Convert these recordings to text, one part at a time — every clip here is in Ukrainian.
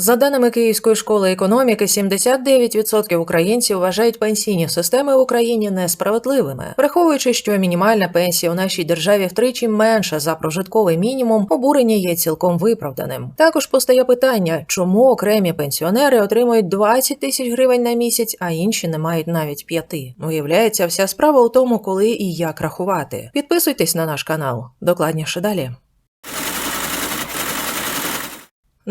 За даними Київської школи економіки, 79% українців вважають пенсійні системи в Україні несправедливими, враховуючи, що мінімальна пенсія у нашій державі втричі менша за прожитковий мінімум, обурення є цілком виправданим. Також постає питання, чому окремі пенсіонери отримують 20 тисяч гривень на місяць, а інші не мають навіть п'яти. Виявляється, вся справа у тому, коли і як рахувати. Підписуйтесь на наш канал. Докладніше далі.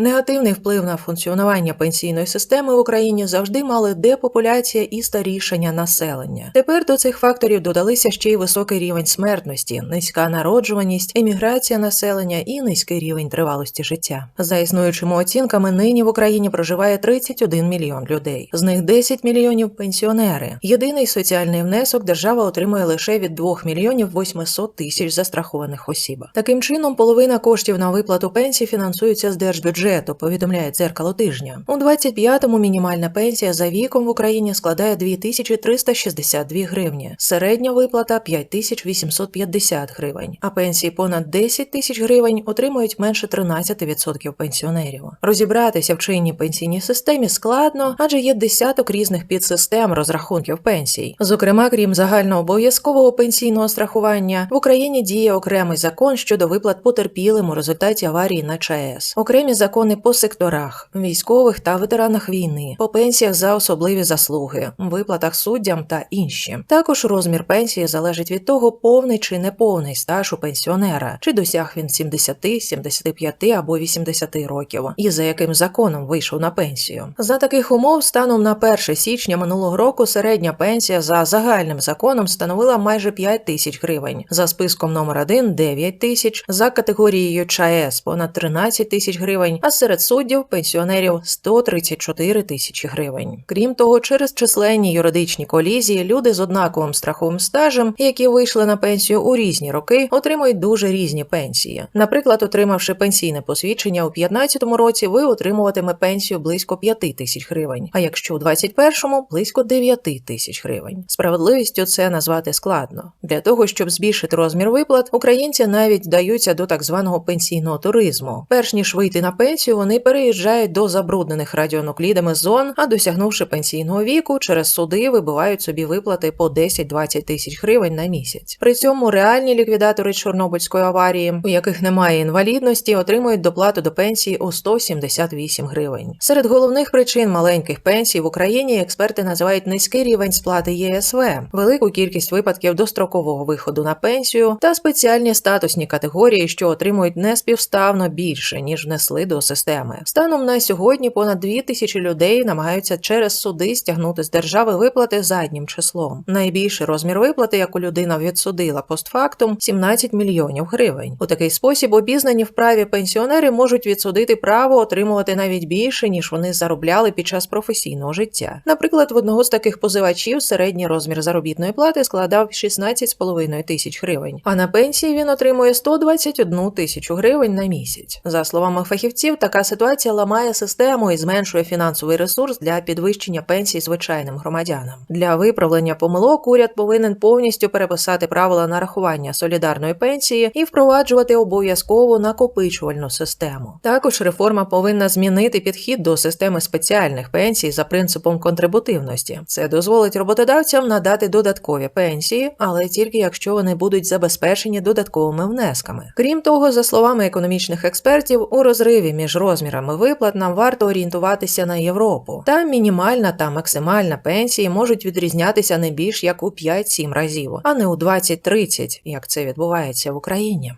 Негативний вплив на функціонування пенсійної системи в Україні завжди мали депопуляція і старішання населення. Тепер до цих факторів додалися ще й високий рівень смертності, низька народжуваність, еміграція населення і низький рівень тривалості життя. За існуючими оцінками, нині в Україні проживає 31 мільйон людей. З них 10 мільйонів пенсіонери. Єдиний соціальний внесок держава отримує лише від 2 мільйонів 800 тисяч застрахованих осіб. Таким чином, половина коштів на виплату пенсій фінансується з держбюджету бюджету, повідомляє дзеркало тижня. У 25-му мінімальна пенсія за віком в Україні складає 2362 гривні, середня виплата 5850 гривень, а пенсії понад 10 тисяч гривень отримують менше 13% пенсіонерів. Розібратися в чинній пенсійній системі складно, адже є десяток різних підсистем розрахунків пенсій. Зокрема, крім загальнообов'язкового пенсійного страхування, в Україні діє окремий закон щодо виплат потерпілим у результаті аварії на ЧАЕС, окремі закони по секторах, військових та ветеранах війни, по пенсіях за особливі заслуги, виплатах суддям та інші. Також розмір пенсії залежить від того, повний чи неповний стаж у пенсіонера, чи досяг він 70, 75 або 80 років, і за яким законом вийшов на пенсію. За таких умов, станом на 1 січня минулого року середня пенсія за загальним законом становила майже 5 тисяч гривень, за списком номер 1 – 9 тисяч, за категорією ЧАЕС понад 13 тисяч гривень, а серед суддів пенсіонерів 134 тисячі гривень. Крім того, через численні юридичні колізії люди з однаковим страховим стажем, які вийшли на пенсію у різні роки, отримують дуже різні пенсії. Наприклад, отримавши пенсійне посвідчення у 2015 році, ви отримуватиме пенсію близько 5 тисяч гривень, а якщо у 2021 – близько 9 тисяч гривень. Справедливістю це назвати складно. Для того щоб збільшити розмір виплат, українці навіть вдаються до так званого пенсійного туризму. Перш ніж вийти на пенсію, вони переїжджають до забруднених радіонуклідами зон, а досягнувши пенсійного віку, через суди вибивають собі виплати по 10-20 тисяч гривень на місяць. При цьому реальні ліквідатори Чорнобильської аварії, у яких немає інвалідності, отримують доплату до пенсії у 178 гривень. Серед головних причин маленьких пенсій в Україні експерти називають низький рівень сплати ЄСВ, велику кількість випадків дострокового виходу на пенсію та спеціальні статусні категорії, що отримують неспівставно більше ніж внесли до системи. Станом на сьогодні понад 2 тисячі людей намагаються через суди стягнути з держави виплати заднім числом. Найбільший розмір виплати, яку людина відсудила постфактум, 17 мільйонів гривень. У такий спосіб обізнані в праві пенсіонери можуть відсудити право отримувати навіть більше ніж вони заробляли під час професійного життя. Наприклад, в одного з таких позивачів середній розмір заробітної плати складав 16,5 тисяч гривень, а на пенсії він отримує 121 тисячу гривень на місяць. За словами фахівців, така ситуація ламає систему і зменшує фінансовий ресурс для підвищення пенсій звичайним громадянам. Для виправлення помилок уряд повинен повністю переписати правила нарахування солідарної пенсії і впроваджувати обов'язкову накопичувальну систему. Також реформа повинна змінити підхід до системи спеціальних пенсій за принципом контрибутивності. Це дозволить роботодавцям надати додаткові пенсії, але тільки якщо вони будуть забезпечені додатковими внесками. Крім того, за словами економічних експертів, у розриві між розмірами виплат нам варто орієнтуватися на Європу. Там мінімальна та максимальна пенсії можуть відрізнятися не більш як у 5-7 разів, а не у 20-30, як це відбувається в Україні.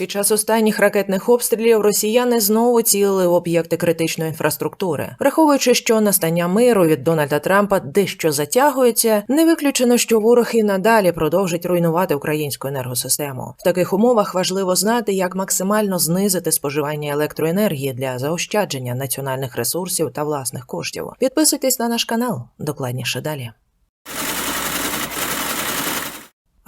Під час останніх ракетних обстрілів росіяни знову цілили в об'єкти критичної інфраструктури, враховуючи, що настання миру від Дональда Трампа дещо затягується, не виключено, що ворог і надалі продовжить руйнувати українську енергосистему. В таких умовах важливо знати, як максимально знизити споживання електроенергії для заощадження національних ресурсів та власних коштів. Підписуйтесь на наш канал, докладніше далі.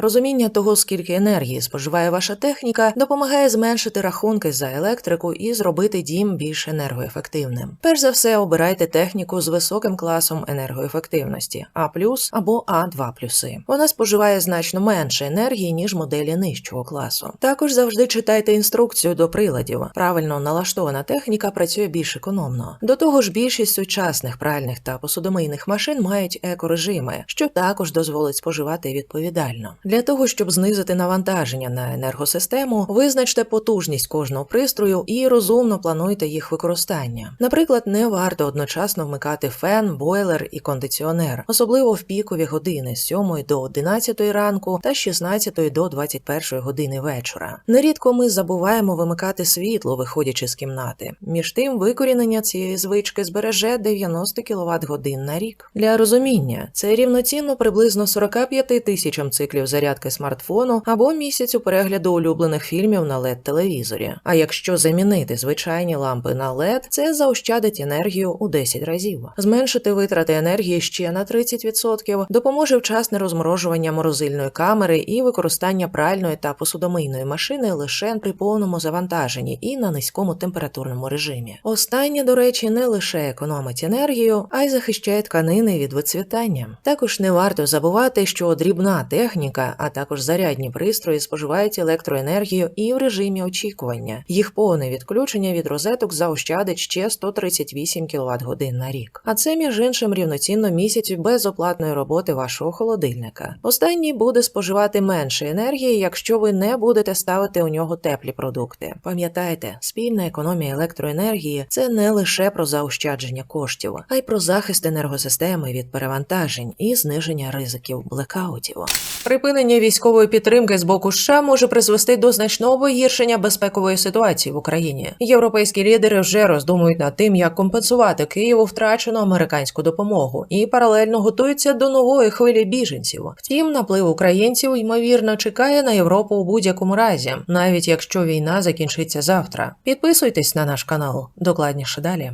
Розуміння того, скільки енергії споживає ваша техніка, допомагає зменшити рахунки за електрику і зробити дім більш енергоефективним. Перш за все, обирайте техніку з високим класом енергоефективності А або А2 плюси. Вона споживає значно менше енергії, ніж моделі нижчого класу. Також завжди читайте інструкцію до приладів. Правильно налаштована техніка працює більш економно. До того ж, більшість сучасних пральних та посудомийних машин мають екорежими, що також дозволить споживати відповідально. Для того, щоб знизити навантаження на енергосистему, визначте потужність кожного пристрою і розумно плануйте їх використання. Наприклад, не варто одночасно вмикати фен, бойлер і кондиціонер, особливо в пікові години з 7 до 11 ранку та з 16 до 21 години вечора. Нерідко ми забуваємо вимикати світло, виходячи з кімнати. Між тим, викорінення цієї звички збереже 90 кВт годин на рік. Для розуміння це рівноцінно приблизно 45 тисячам циклів зарядки смартфону або місяцю перегляду улюблених фільмів на led телевізорі. А якщо замінити звичайні лампи на LED, це заощадить енергію у 10 разів. Зменшити витрати енергії ще на 30% допоможе вчасне розморожування морозильної камери і використання пральної та посудомийної машини лише при повному завантаженні і на низькому температурному режимі. Останнє, до речі, не лише економить енергію, а й захищає тканини від вицвітання. Також не варто забувати, що дрібна техніка, а також зарядні пристрої споживають електроенергію і в режимі очікування. Їх повне відключення від розеток заощадить ще 138 кВт годин на рік. А це між іншим рівноцінно місяцю безоплатної роботи вашого холодильника. Останній буде споживати менше енергії, якщо ви не будете ставити у нього теплі продукти. Пам'ятайте, спільна економія електроенергії це не лише про заощадження коштів, а й про захист енергосистеми від перевантажень і зниження ризиків блекаутів. Припинення військової підтримки з боку США може призвести до значного погіршення безпекової ситуації в Україні. Європейські лідери вже роздумують над тим, як компенсувати Києву втрачену американську допомогу, і паралельно готуються до нової хвилі біженців. Втім, наплив українців ймовірно чекає на Європу у будь-якому разі, навіть якщо війна закінчиться завтра. Підписуйтесь на наш канал. Докладніше далі.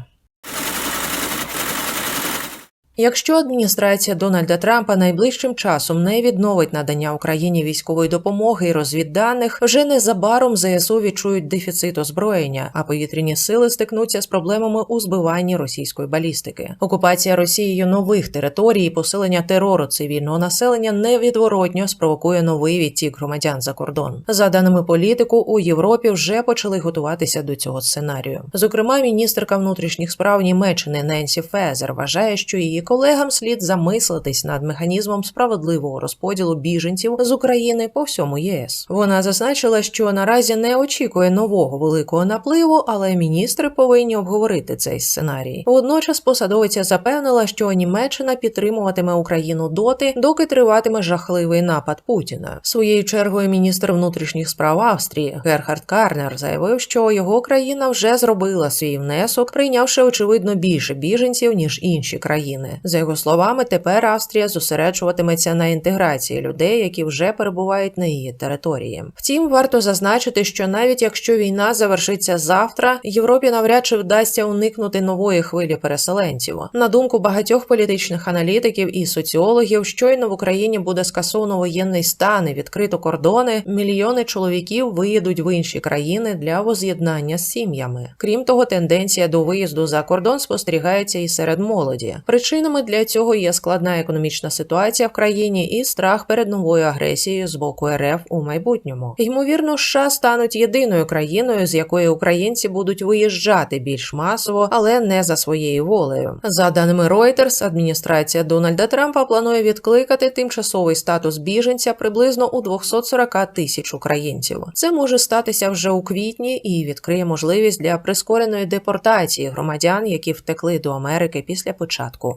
Якщо адміністрація Дональда Трампа найближчим часом не відновить надання Україні військової допомоги і розвідданих, вже незабаром ЗСУ відчують дефіцит озброєння, а повітряні сили стикнуться з проблемами у збиванні російської балістики. Окупація Росією нових територій і посилення терору цивільного населення невідворотньо спровокує новий відтік громадян за кордон. За даними політику, у Європі вже почали готуватися до цього сценарію. Зокрема, міністерка внутрішніх справ Німеччини Ненсі Фезер вважає, що її колегам слід замислитись над механізмом справедливого розподілу біженців з України по всьому ЄС. Вона зазначила, що наразі не очікує нового великого напливу, але міністри повинні обговорити цей сценарій. Водночас посадовиця запевнила, що Німеччина підтримуватиме Україну доти, доки триватиме жахливий напад Путіна. Своєю чергою міністр внутрішніх справ Австрії Герхард Карнер заявив, що його країна вже зробила свій внесок, прийнявши очевидно більше біженців ніж інші країни. За його словами, тепер Австрія зосереджуватиметься на інтеграції людей, які вже перебувають на її території. Втім, варто зазначити, що навіть якщо війна завершиться завтра, Європі навряд чи вдасться уникнути нової хвилі переселенців. На думку багатьох політичних аналітиків і соціологів, щойно в Україні буде скасовано воєнний стан і відкрито кордони, мільйони чоловіків виїдуть в інші країни для воз'єднання з сім'ями. Крім того, тенденція до виїзду за кордон спостерігається і серед молоді. Причинами для цього є складна економічна ситуація в країні і страх перед новою агресією з боку РФ у майбутньому. Ймовірно, США стануть єдиною країною, з якої українці будуть виїжджати більш масово, але не за своєю волею. За даними Reuters, адміністрація Дональда Трампа планує відкликати тимчасовий статус біженця приблизно у 240 тисяч українців. Це може статися вже у квітні і відкриє можливість для прискореної депортації громадян, які втекли до Америки після початку